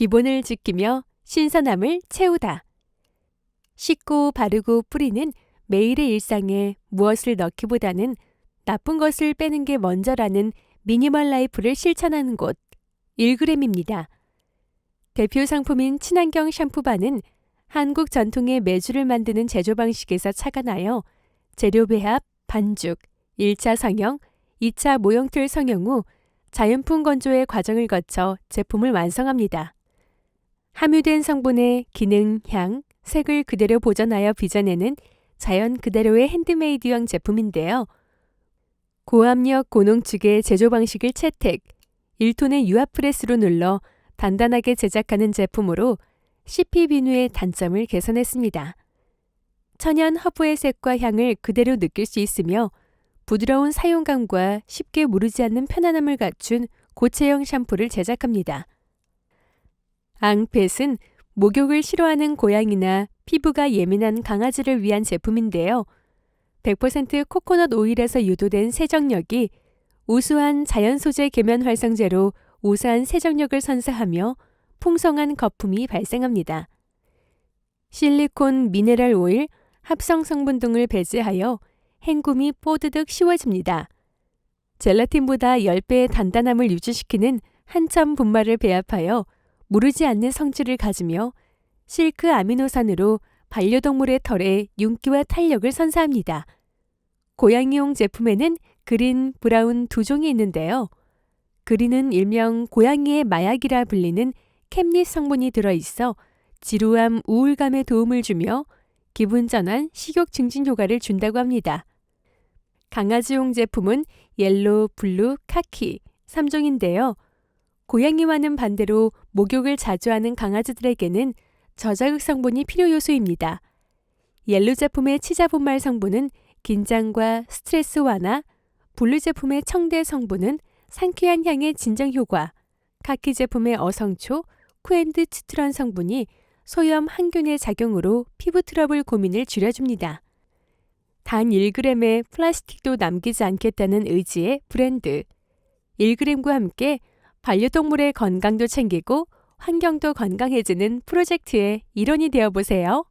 기본을 지키며 신선함을 채우다. 씻고 바르고 뿌리는 매일의 일상에 무엇을 넣기보다는 나쁜 것을 빼는 게 먼저라는 미니멀 라이프를 실천하는 곳 1g입니다. 대표 상품인 친환경 샴푸바는 한국 전통의 매주를 만드는 제조 방식에서 착안하여 재료 배합, 반죽, 1차 성형, 2차 모형틀 성형 후 자연풍 건조의 과정을 거쳐 제품을 완성합니다. 함유된 성분의 기능, 향, 색을 그대로 보존하여 빚어내는 자연 그대로의 핸드메이드형 제품인데요. 고압력 고농축의 제조 방식을 채택, 1톤의 유압 프레스로 눌러 단단하게 제작하는 제품으로 CP 비누의 단점을 개선했습니다. 천연 허브의 색과 향을 그대로 느낄 수 있으며 부드러운 사용감과 쉽게 무르지 않는 편안함을 갖춘 고체형 샴푸를 제작합니다. 앙펫은 목욕을 싫어하는 고양이나 피부가 예민한 강아지를 위한 제품인데요. 100% 코코넛 오일에서 유도된 세정력이 우수한 자연 소재 계면 활성제로 우수한 세정력을 선사하며 풍성한 거품이 발생합니다. 실리콘 미네랄 오일, 합성 성분 등을 배제하여 헹굼이 뽀드득 쉬워집니다. 젤라틴보다 10배의 단단함을 유지시키는 한참 분말을 배합하여 무르지 않는 성질을 가지며 실크 아미노산으로 반려동물의 털에 윤기와 탄력을 선사합니다. 고양이용 제품에는 그린, 브라운 두 종이 있는데요. 그린은 일명 고양이의 마약이라 불리는 캡릿 성분이 들어있어 지루함, 우울감에 도움을 주며 기분 전환, 식욕 증진 효과를 준다고 합니다. 강아지용 제품은 옐로, 블루, 카키 3종인데요. 고양이와는 반대로 목욕을 자주 하는 강아지들에게는 저자극 성분이 필요 요소입니다. 옐로 제품의 치자분말 성분은 긴장과 스트레스 완화, 블루 제품의 청대 성분은 상쾌한 향의 진정 효과, 카키 제품의 어성초, 쿠앤드 치트런 성분이 소염 항균의 작용으로 피부 트러블 고민을 줄여줍니다. 단 1g의 플라스틱도 남기지 않겠다는 의지의 브랜드. 1g과 함께 반려동물의 건강도 챙기고 환경도 건강해지는 프로젝트의 일원이 되어 보세요.